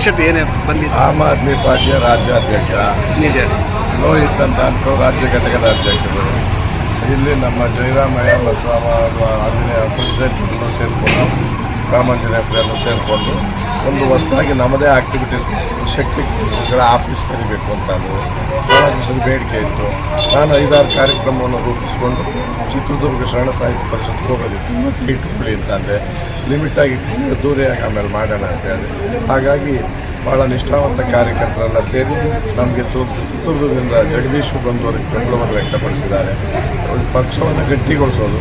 ವಿಶೇಷತೆ ಏನೇ ಬಂದಿದೆ ಆಮ್ ಆದ್ಮಿ ಪಾರ್ಟಿಯ ರಾಜ್ಯಾಧ್ಯಕ್ಷ. ನಿಜ. ಲೋಹಿತ್ ಅಂತ ಅಂದ್ಕೋ ರಾಜ್ಯ ಘಟಕದ ಅಧ್ಯಕ್ಷರು. ಇಲ್ಲಿ ನಮ್ಮ ಜಯರಾಮಯ್ಯ ಮತ್ತು ಆಂಜನೇಯ ಪ್ರೆಸಿಡೆಂಟ್ ಸೇರಿಕೊಂಡು ರಾಮಾಂಜನೇಯರು ಸೇರಿಕೊಂಡು ಒಂದು ಹೊಸದಾಗಿ ನಮ್ಮದೇ ಆಕ್ಟಿವಿಟೀಸ್ ಶಕ್ತಿಗಳ ಆಫೀಸ್ ತೆರಿಬೇಕು ಅಂತ ದಿವಸದ ಬೇಡಿಕೆ ಇತ್ತು. ನಾನು ಐದಾರು ಕಾರ್ಯಕ್ರಮವನ್ನು ರೂಪಿಸಿಕೊಂಡು ಚಿತ್ರದುರ್ಗ ಶರಣ ಸಾಹಿತ್ಯ ಪರಿಷತ್ ಹೋಗೋದಿತ್ತು. ಇಟ್ಕೊಳ್ಳಿ ಅಂತ ಅಂದರೆ ಲಿಮಿಟಾಗಿ ದೂರೆಯಾಗಿ ಆಮೇಲೆ ಮಾಡೋಣ ಅಂತ ಹೇಳಿ. ಹಾಗಾಗಿ ಭಾಳ ನಿಷ್ಠಾವಂತ ಕಾರ್ಯಕರ್ತರೆಲ್ಲ ಸೇರಿ ನಮಗೆ ಚಿತ್ರದುರ್ಗದಿಂದ ಜಗದೀಶ್ ಬಂದವರಿಗೆ ಬೆಂಗಳೂರು ವ್ಯಕ್ತಪಡಿಸಿದ್ದಾರೆ. ಪಕ್ಷವನ್ನು ಗಟ್ಟಿಗೊಳಿಸೋದು.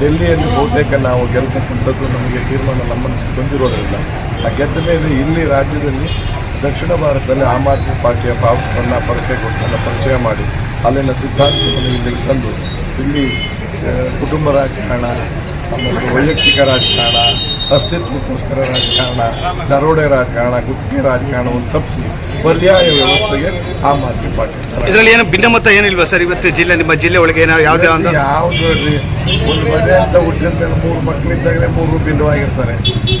ಡೆಲ್ಲಿಯಲ್ಲಿ ಬಹುತೇಕ ನಾವು ಗೆಲ್ತಕ್ಕಂಥದ್ದು ನಮಗೆ ತೀರ್ಮಾನ ನಮ್ಮ ಮನಸ್ಸಿಗೆ ಬಂದಿರೋದ್ರಿಂದ, ಆ ಗೆದ್ದ ಮೇಲೆ ಇಲ್ಲಿ ರಾಜ್ಯದಲ್ಲಿ ದಕ್ಷಿಣ ಭಾರತದಲ್ಲಿ ಆಮ್ ಆದ್ಮಿ ಪಾರ್ಟಿಯ ಪಾವವನ್ನು ಪರಿಚಯಗೊಟ್ಟನ್ನು ಪರಿಚಯ ಮಾಡಿ, ಅಲ್ಲಿನ ಸಿದ್ಧಾಂತವನ್ನು ಇಲ್ಲಿ ತಂದು, ಇಲ್ಲಿ ಕುಟುಂಬ ರಾಜಕಾರಣ ಆಮೇಲೆ ವೈಯಕ್ತಿಕ ರಾಜಕಾರಣ ಅಸ್ತಿತ್ವಕ್ಕೋಸ್ಕರ ರಾಜಕಾರಣ ದರೋಡೆ ರಾಜಕಾರಣ ಗುತ್ತಿಗೆ ರಾಜಕಾರಣವನ್ನು ತಪ್ಪಿಸಿ ಪರ್ಯಾಯ ವ್ಯವಸ್ಥೆಗೆ ಆಮ್ ಆದ್ಮಿ ಪಾರ್ಟಿ ಇದರಲ್ಲಿ ಏನು ಭಿನ್ನಮತ ಏನಿಲ್ವಾ ಸರ್? ಇವತ್ತು ಜಿಲ್ಲೆ ನಿಮ್ಮ ಜಿಲ್ಲೆ ಒಳಗೆ ಏನೋ ಯಾವುದೇ ಒಂದು ಯಾವ್ದು ನೋಡ್ರಿ ಒಂದು ಮನೆ ಅಂತ ಹುಟ್ಟಿದ ಮೇಲೆ ಮೂರು ಮಕ್ಕಳಿದ್ದಾಗಲೇ ಮೂರು ಭಿನ್ನವಾಗಿರ್ತಾರೆ.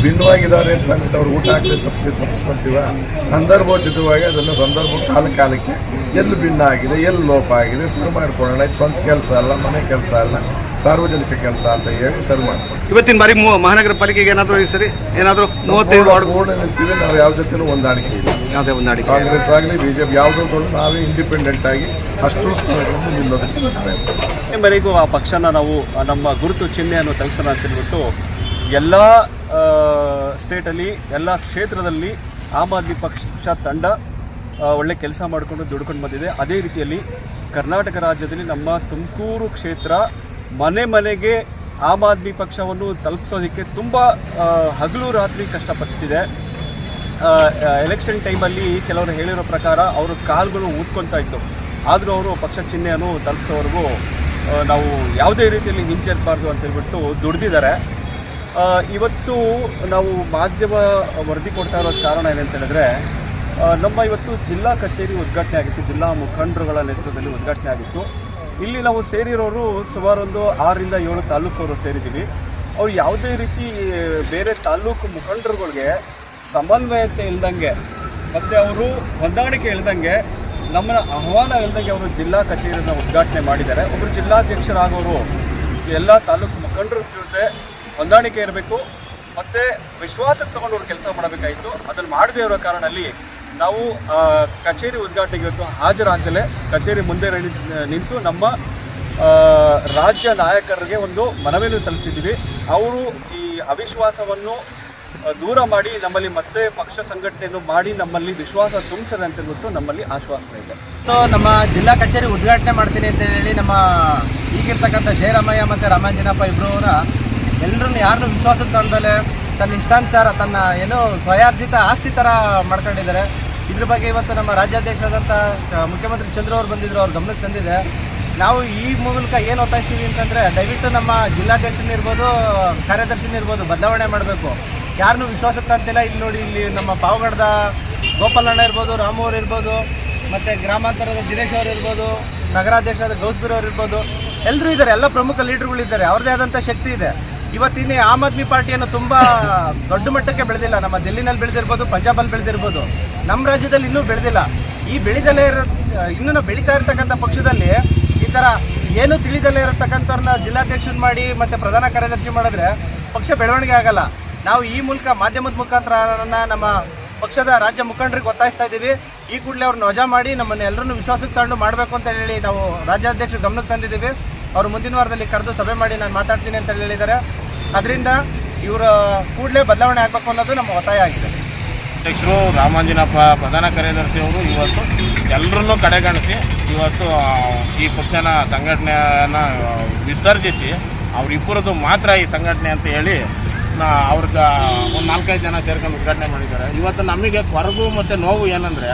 ಭಿನ್ನವಾಗಿದ್ದಾರೆ ಅಂತ ಅಂದ್ಬಿಟ್ಟು ಅವ್ರು ಊಟ ಹಾಕದೆ ತಪ್ಪಿ ತಪ್ಪಿಸ್ಕೊಂತೀವ ಸಂದರ್ಭೋಚಿತವಾಗಿ ಅದನ್ನು ಸಂದರ್ಭ ಕಾಲ ಕಾಲಕ್ಕೆ ಎಲ್ಲಿ ಭಿನ್ನ ಆಗಿದೆ ಎಲ್ಲಿ ಲೋಪ ಆಗಿದೆ ಸರಿ ಮಾಡ್ಕೊಳ್ಳೋಣ ಸ್ವಂತ ಕೆಲಸ ಅಲ್ಲ ಮನೆ ಕೆಲಸ ಅಲ್ಲ. ಸಾರ್ವಜನಿಕ ಕೆಲಸ ಅಂತ ಹೇಳಿ ಸರಿ ಮಾಡ್ತೀವಿ ಇವತ್ತಿನ ಬಾರಿ ಮೂ- ಮಹಾನಗರ ಪಾಲಿಕೆಗೆ ಏನಾದರೂ ಈ ಸರಿ ಏನಾದರೂ ಮೂವತ್ತೈದು ವಾರ್ಡ್ ನಿಲ್ತೀವಿ ನಾವು ಯಾವ ಜೊತೆನೂ ಹೊಂದಾಣಿಕೆ ಇಲ್ಲ. ಯಾವುದೇ ಹೊಂದಾಣಿಕೆ ಕಾಂಗ್ರೆಸ್ ಆಗಲಿ ಬಿಜೆಪಿ ಯಾವುದೋ ದೊಡ್ಡ ನಾವೇ ಇಂಡಿಪೆಂಡೆಂಟ್ ಆಗಿ ಅಷ್ಟು ನಿಲ್ಲೋದಕ್ಕೆ ಪ್ರಯತ್ನ ಮೇರೆಗೂ ಆ ಪಕ್ಷನ ನಾವು ಆ ನಮ್ಮ ಗುರುತು ಚಿಹ್ನೆಯನ್ನು ತಲುಪಿಸೋಣ ಅಂತ ಹೇಳ್ಬಿಟ್ಟು ಎಲ್ಲ ಸ್ಟೇಟಲ್ಲಿ ಎಲ್ಲ ಕ್ಷೇತ್ರದಲ್ಲಿ ಆಮ್ ಆದ್ಮಿ ಪಕ್ಷ ತಂಡ ಆ, ಒಳ್ಳೆ ಕೆಲಸ ಮಾಡಿಕೊಂಡು ದುಡ್ಕೊಂಡು ಬಂದಿದೆ. ಅದೇ ರೀತಿಯಲ್ಲಿ ಕರ್ನಾಟಕ ರಾಜ್ಯದಲ್ಲಿ ನಮ್ಮ ತುಮಕೂರು ಕ್ಷೇತ್ರ ಮನೆ ಮನೆಗೆ ಆಮ್ ಆದ್ಮಿ ಪಕ್ಷವನ್ನು ತಲುಪಿಸೋದಕ್ಕೆ ತುಂಬ ಹಗಲು ರಾತ್ರಿ ಕಷ್ಟಪಡ್ತಿದೆ ಎಲೆಕ್ಷನ್ ಟೈಮಲ್ಲಿ ಕೆಲವರು ಹೇಳಿರೋ ಪ್ರಕಾರ ಅವರು ಕಾಲುಗಳು ಊದ್ಕೊತಾ ಇತ್ತು. ಆದರೂ ಅವರು ಪಕ್ಷ ಚಿಹ್ನೆಯನ್ನು ತಲುಪಿಸೋವರೆಗೂ ನಾವು ಯಾವುದೇ ರೀತಿಯಲ್ಲಿ ಹಿಂಜರಿಬಾರ್ದು ಅಂತ ಹೇಳ್ಬಿಟ್ಟು ದುಡ್ದಿದ್ದಾರೆ. ಇವತ್ತು ನಾವು ಮಾಧ್ಯಮ ವರದಿ ಕೊಡ್ತಾ ಇರೋ ಕಾರಣ ಏನಂತ ಹೇಳಿದ್ರೆ ನಮ್ಮ ಇವತ್ತು ಜಿಲ್ಲಾ ಕಚೇರಿ ಉದ್ಘಾಟನೆ ಆಗಿತ್ತು. ಜಿಲ್ಲಾ ಮುಖಂಡರುಗಳ ನೇತೃತ್ವದಲ್ಲಿ ಉದ್ಘಾಟನೆ ಆಗಿತ್ತು. ಇಲ್ಲಿ ನಾವು ಸೇರಿರೋರು ಸುಮಾರೊಂದು ಆರರಿಂದ ಏಳು ತಾಲೂಕವರು ಸೇರಿದ್ದೀವಿ. ಅವ್ರು ಯಾವುದೇ ರೀತಿ ಬೇರೆ ತಾಲೂಕು ಮುಖಂಡರುಗಳಿಗೆ ಸಮನ್ವಯತೆ ಇಲ್ದಂಗೆ, ಮತ್ತು ಅವರು ಹೊಂದಾಣಿಕೆ ಇಲ್ದಂಗೆ ನಮ್ಮನ್ನ ಆಹ್ವಾನ ಇಲ್ದಂಗೆ ಅವರು ಜಿಲ್ಲಾ ಕಚೇರಿಯನ್ನು ಉದ್ಘಾಟನೆ ಮಾಡಿದ್ದಾರೆ. ಒಬ್ಬರು ಜಿಲ್ಲಾಧ್ಯಕ್ಷರಾಗೋರು ಎಲ್ಲ ತಾಲೂಕು ಮುಖಂಡರ ಜೊತೆ ಹೊಂದಾಣಿಕೆ ಇರಬೇಕು, ಮತ್ತು ವಿಶ್ವಾಸಕ್ಕೆ ತಗೊಂಡು ಅವ್ರು ಕೆಲಸ ಮಾಡಬೇಕಾಯಿತು. ಅದನ್ನು ಮಾಡದೇ ಇರೋ ಕಾರಣದಲ್ಲಿ ನಾವು ಕಚೇರಿ ಉದ್ಘಾಟನೆಗೆ ಇವತ್ತು ಹಾಜರಾಗದಲೇ ಕಚೇರಿ ಮುಂದೆ ನಿಂತು ನಮ್ಮ ರಾಜ್ಯ ನಾಯಕರಿಗೆ ಒಂದು ಮನವಿಯನ್ನು ಸಲ್ಲಿಸಿದ್ದೀವಿ. ಅವರು ಈ ಅವಿಶ್ವಾಸವನ್ನು ದೂರ ಮಾಡಿ ನಮ್ಮಲ್ಲಿ ಮತ್ತೆ ಪಕ್ಷ ಸಂಘಟನೆಯನ್ನು ಮಾಡಿ ನಮ್ಮಲ್ಲಿ ವಿಶ್ವಾಸ ತುಂಬಿಸದೆ ಅಂತ ಹೇಳ್ಬಿಟ್ಟು ನಮ್ಮಲ್ಲಿ ಆಶ್ವಾಸನೆ ಇದೆ. ಸೊ, ನಮ್ಮ ಜಿಲ್ಲಾ ಕಚೇರಿ ಉದ್ಘಾಟನೆ ಮಾಡ್ತೀನಿ ಅಂತ ಹೇಳಿ ನಮ್ಮ ಈಗಿರ್ತಕ್ಕಂಥ ಜಯರಾಮಯ್ಯ ಮತ್ತು ರಾಮಾಂಜನಪ್ಪ ಇಬ್ಬರು ಎಲ್ಲರನ್ನು ಯಾರನ್ನೂ ವಿಶ್ವಾಸ ತಗೊಂಡಲೆ ತನ್ನ ಇಷ್ಟಾಂಚಾರ, ತನ್ನ ಏನೋ ಸ್ವಯಾರ್ಜಿತ ಆಸ್ತಿ ಥರ ಮಾಡ್ಕೊಂಡಿದ್ದಾರೆ. ಇದ್ರ ಬಗ್ಗೆ ಇವತ್ತು ನಮ್ಮ ರಾಜ್ಯಾಧ್ಯಕ್ಷರಾದಂಥ ಮುಖ್ಯಮಂತ್ರಿ ಚಂದ್ರ ಅವರು ಬಂದಿದ್ರು, ಅವ್ರ ಗಮನಕ್ಕೆ ತಂದಿದೆ. ನಾವು ಈ ಮೂಲಕ ಏನು ಒತ್ತಾಯಿಸ್ತೀವಿ ಅಂತಂದರೆ, ದಯವಿಟ್ಟು ನಮ್ಮ ಜಿಲ್ಲಾಧ್ಯಕ್ಷನಿರ್ಬೋದು ಕಾರ್ಯದರ್ಶಿನಿರ್ಬೋದು ಬದಲಾವಣೆ ಮಾಡಬೇಕು. ಯಾರನ್ನು ವಿಶ್ವಾಸಕ್ಕೆ ತಂತಿಲ್ಲ ಇಲ್ಲಿ ನೋಡಿ, ಇಲ್ಲಿ ನಮ್ಮ ಪಾವಗಡದ ಗೋಪಾಲಣ್ಣ ಇರ್ಬೋದು, ರಾಮು ಅವ್ರು ಇರ್ಬೋದು, ಮತ್ತು ಗ್ರಾಮಾಂತರದ ದಿನೇಶ್ ಅವರು ಇರ್ಬೋದು, ನಗರಾಧ್ಯಕ್ಷರಾದ ಗೌಸ್ಬೀರ್ ಅವರು ಇರ್ಬೋದು. ಎಲ್ಲರೂ ಇದ್ದಾರೆ. ಎಲ್ಲ ಪ್ರಮುಖ ಲೀಡರ್ಗಳಿದ್ದಾರೆ. ಅವ್ರದ್ದೇ ಆದಂಥ ಶಕ್ತಿ ಇದೆ. ಇವತ್ತಿನ ಆಮ್ ಆದ್ಮಿ ಪಾರ್ಟಿಯನ್ನು ತುಂಬ ದೊಡ್ಡ ಮಟ್ಟಕ್ಕೆ ಬೆಳೆದಿಲ್ಲ. ನಮ್ಮ ದಿಲ್ಲಿನಲ್ಲಿ ಬೆಳೆದಿರ್ಬೋದು, ಪಂಜಾಬಲ್ಲಿ ಬೆಳೆದಿರ್ಬೋದು. ನಮ್ಮ ರಾಜ್ಯದಲ್ಲಿ ಇನ್ನೂ ಬೆಳೆದಿಲ್ಲ. ಈ ಬೆಳೆದಲ್ಲೇ ಇರೋ, ಇನ್ನೂ ಬೆಳೀತಾ ಇರತಕ್ಕಂಥ ಪಕ್ಷದಲ್ಲಿ ಈ ಥರ ಏನು ತಿಳಿದಲ್ಲೇ ಇರತಕ್ಕಂಥವ್ರನ್ನ ಜಿಲ್ಲಾಧ್ಯಕ್ಷನ್ ಮಾಡಿ ಮತ್ತು ಪ್ರಧಾನ ಕಾರ್ಯದರ್ಶಿ ಮಾಡಿದ್ರೆ ಪಕ್ಷ ಬೆಳವಣಿಗೆ ಆಗಲ್ಲ. ನಾವು ಈ ಮೂಲಕ ಮಾಧ್ಯಮದ ಮುಖಾಂತರ ನಮ್ಮ ಪಕ್ಷದ ರಾಜ್ಯ ಮುಖಂಡರಿಗೆ ಒತ್ತಾಯಿಸ್ತಾ ಇದ್ದೀವಿ. ಈ ಕೂಡಲೇ ಅವ್ರನ್ನ ವಜಾ ಮಾಡಿ ನಮ್ಮನ್ನು ಎಲ್ಲರನ್ನೂ ವಿಶ್ವಾಸಕ್ಕೆ ತಗೊಂಡು ಮಾಡಬೇಕು ಅಂತ ಹೇಳಿ ನಾವು ರಾಜ್ಯಾಧ್ಯಕ್ಷರು ಗಮನಕ್ಕೆ ತಂದಿದ್ದೀವಿ. ಅವರು ಮುಂದಿನ ವಾರದಲ್ಲಿ ಕರೆದು ಸಭೆ ಮಾಡಿ ನಾನು ಮಾತಾಡ್ತೀನಿ ಅಂತ ಹೇಳಿದ್ದಾರೆ. ಅದರಿಂದ ಇವರ ಕೂಡಲೇ ಬದಲಾವಣೆ ಆಗಬೇಕು ಅನ್ನೋದು ನಮ್ಮ ಒತ್ತಾಯ ಆಗಿದೆ. ಅಧ್ಯಕ್ಷರು ರಾಮಾಂಜಿನಪ್ಪ, ಪ್ರಧಾನ ಕಾರ್ಯದರ್ಶಿ ಅವರು ಇವತ್ತು ಎಲ್ಲರನ್ನೂ ಕಡೆಗಣಿಸಿ ಇವತ್ತು ಈ ಪಕ್ಷನ ಸಂಘಟನೆಯನ್ನ ವಿಸರ್ಜಿಸಿ ಅವರಿಬ್ಬರದ್ದು ಮಾತ್ರ ಈ ಸಂಘಟನೆ ಅಂತ ಹೇಳಿ ಅವ್ರಿಗೆ ಒಂದು ನಾಲ್ಕೈದು ಜನ ಸೇರ್ಕೊಂಡು ಉದ್ಘಾಟನೆ ಮಾಡಿದ್ದಾರೆ. ಇವತ್ತು ನಮಗೆ ಕೊರಗು ಮತ್ತು ನೋವು ಏನಂದರೆ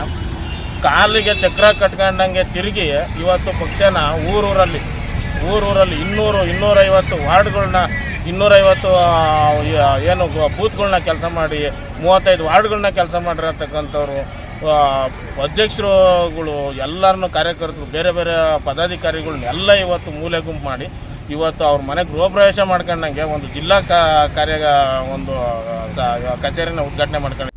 ಕಾಲಿಗೆ ಚಕ್ರ ಕಟ್ಕೊಂಡಂಗೆ ತಿರುಗಿ ಇವತ್ತು ಪಕ್ಷನ ಊರೂರಲ್ಲಿ ಊರೂರಲ್ಲಿ ಇನ್ನೂರು, ಇನ್ನೂರೈವತ್ತು ವಾರ್ಡ್ಗಳನ್ನ, ಇನ್ನೂರೈವತ್ತು ಏನು ಬೂತ್ಗಳನ್ನ ಬೂತ್ಗಳ್ನ ಕೆಲಸ ಮಾಡಿ, ಮೂವತ್ತೈದು ವಾರ್ಡ್ಗಳನ್ನ ಕೆಲಸ ಮಾಡಿರತಕ್ಕಂಥವ್ರು ಅಧ್ಯಕ್ಷರುಗಳು, ಎಲ್ಲರನ್ನು ಕಾರ್ಯಕರ್ತರು, ಬೇರೆ ಬೇರೆ ಪದಾಧಿಕಾರಿಗಳನ್ನ ಎಲ್ಲ ಇವತ್ತು ಮೂಲೆ ಗುಂಪು ಮಾಡಿ, ಇವತ್ತು ಅವ್ರ ಮನೆ ಗೃಹ ಪ್ರವೇಶ ಮಾಡ್ಕೊಂಡಂಗೆ ಒಂದು ಜಿಲ್ಲಾ ಕಾರ್ಯ, ಒಂದು ಕಚೇರಿನ ಉದ್ಘಾಟನೆ ಮಾಡ್ಕೊಂಡು